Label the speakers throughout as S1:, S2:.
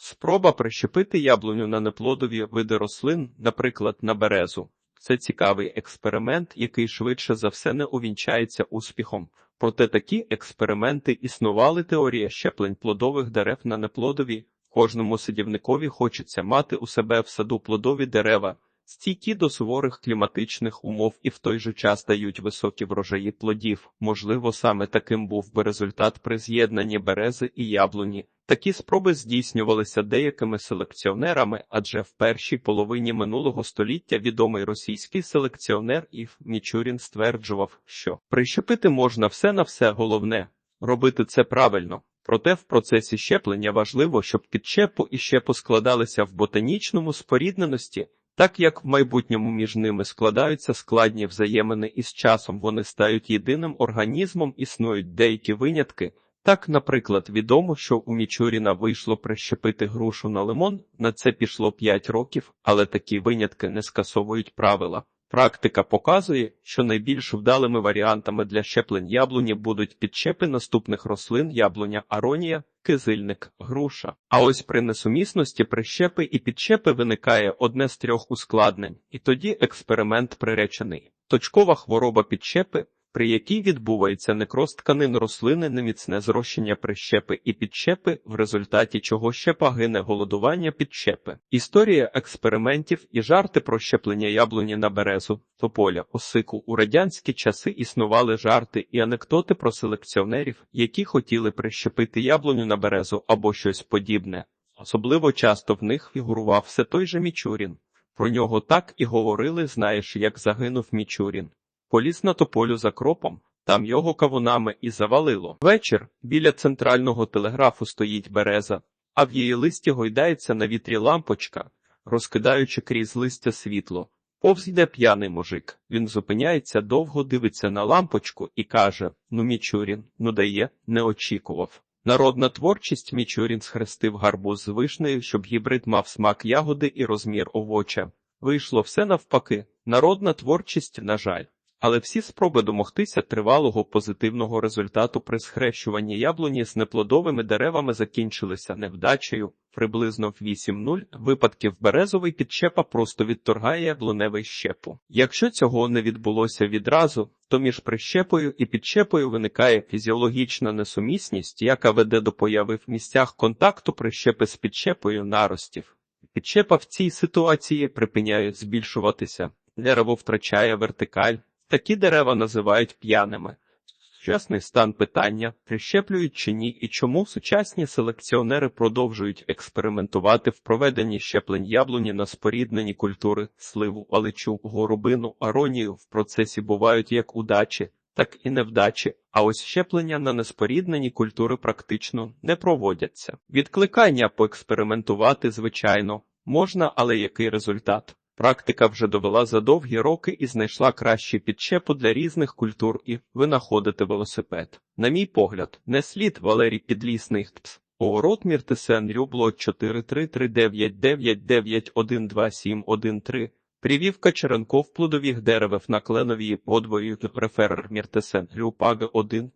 S1: Спроба прищепити яблуню на неплодові види рослин, наприклад, на березу. Це цікавий експеримент, який швидше за все не увінчається успіхом. Проте такі експерименти існували теорія щеплень плодових дерев на неплодові. Кожному садівникові хочеться мати у себе в саду плодові дерева, стійкі до суворих кліматичних умов і в той же час дають високі врожаї плодів. Можливо, саме таким був би результат при з'єднанні берези і яблуні. Такі спроби здійснювалися деякими селекціонерами, адже в першій половині минулого століття відомий російський селекціонер Ів Мічурін стверджував, що прищепити можна все на все головне робити це правильно. Проте в процесі щеплення важливо, щоб підчепу і щепу складалися в ботанічному спорідненості, так як в майбутньому між ними складаються складні взаємини і з часом вони стають єдиним організмом, існують деякі винятки. Так, наприклад, відомо, що у Мічуріна вийшло прищепити грушу на лимон, на це пішло 5 років, але такі винятки не скасовують правила. Практика показує, що найбільш вдалими варіантами для щеплень яблуні будуть підчепи наступних рослин яблуня, аронія, кизильник, груша. А ось при несумісності прищепи і підчепи виникає одне з трьох ускладнень, і тоді експеримент приречений. Точкова хвороба підчепи при якій відбувається некроз тканин рослини, неміцне зрощення прищепи і підщепи, в результаті чого щепа гине голодування підщепи. Історія експериментів і жарти про щеплення яблуні на березу, тополя, осику у радянські часи існували жарти і анекдоти про селекціонерів, які хотіли прищепити яблуню на березу або щось подібне. Особливо часто в них фігурував все той же Мічурін. Про нього так і говорили, знаєш, як загинув Мічурін. Поліз на тополю за кропом, там його кавунами і завалило. Вечір біля центрального телеграфу стоїть береза, а в її листі гойдається на вітрі лампочка, розкидаючи крізь листя світло. Повз йде п'яний мужик. Він зупиняється, довго дивиться на лампочку і каже: Ну, Мічурін, ну дає, не очікував. Народна творчість Мічурін схрестив гарбуз з вишнею, щоб гібрид мав смак ягоди і розмір овоча. Вийшло все навпаки. Народна творчість, на жаль. Але всі спроби домогтися тривалого позитивного результату при схрещуванні яблуні з неплодовими деревами закінчилися невдачею. Приблизно в 8-0 випадків березовий підчепа просто відторгає яблуневий щепу. Якщо цього не відбулося відразу, то між прищепою і підчепою виникає фізіологічна несумісність, яка веде до появи в місцях контакту прищепи з підчепою наростів. Підчепа в цій ситуації припиняє збільшуватися, дерево втрачає вертикаль. Такі дерева називають п'яними. Сучасний стан питання прищеплюють чи ні, і чому сучасні селекціонери продовжують експериментувати в проведенні щеплень яблуні на споріднені культури, сливу, алечу, горобину, аронію в процесі бувають як удачі, так і невдачі, а ось щеплення на неспоріднені культури практично не проводяться. Відкликання поекспериментувати, звичайно, можна, але який результат? Практика вже довела за довгі роки і знайшла кращі підчепу для різних культур і винаходити велосипед. На мій погляд, не слід Валерій Підлісний. Огород Міртесен Рюбло 43399912713. Привівка Черенков плодових деревів на кленовій подвої преферер Міртесен Рюпага 1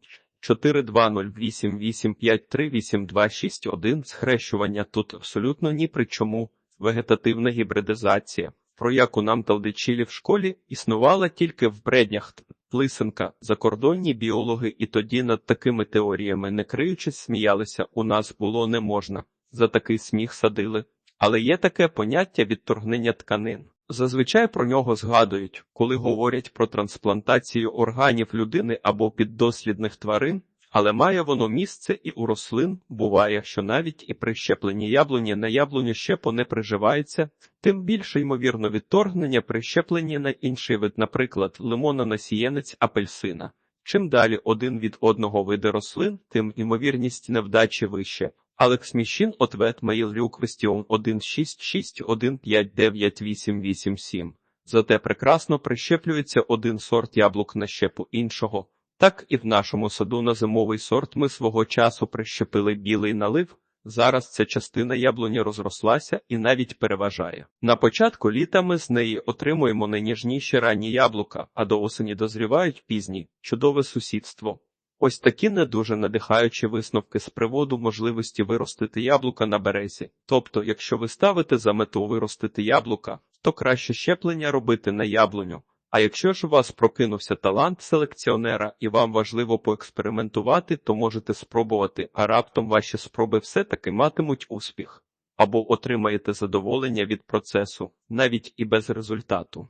S1: 42088538261. Схрещування тут абсолютно ні при чому. Вегетативна гібридизація про яку нам талдичили в школі, існувала тільки в бреднях Лисенка, закордонні біологи, і тоді над такими теоріями, не криючись, сміялися, у нас було не можна. За такий сміх садили. Але є таке поняття відторгнення тканин. Зазвичай про нього згадують, коли говорять про трансплантацію органів людини або піддослідних тварин. Але має воно місце і у рослин буває, що навіть і при щепленні яблуні на яблуню щепо не приживається, тим більше ймовірно відторгнення при щепленні на інший вид, наприклад, лимона насієнець апельсина. Чим далі один від одного види рослин, тим ймовірність невдачі вище. Алекс Міщин ответ Мейл Люквестіон 166159887. Зате прекрасно прищеплюється один сорт яблук на щепу іншого. Так і в нашому саду на зимовий сорт ми свого часу прищепили білий налив. Зараз ця частина яблуні розрослася і навіть переважає. На початку літа ми з неї отримуємо найніжніші ранні яблука, а до осені дозрівають пізні, чудове сусідство. Ось такі не дуже надихаючі висновки з приводу можливості виростити яблука на березі. Тобто, якщо ви ставите за мету виростити яблука, то краще щеплення робити на яблуню. А якщо ж у вас прокинувся талант селекціонера і вам важливо поекспериментувати, то можете спробувати, а раптом ваші спроби все-таки матимуть успіх. Або отримаєте задоволення від процесу, навіть і без результату.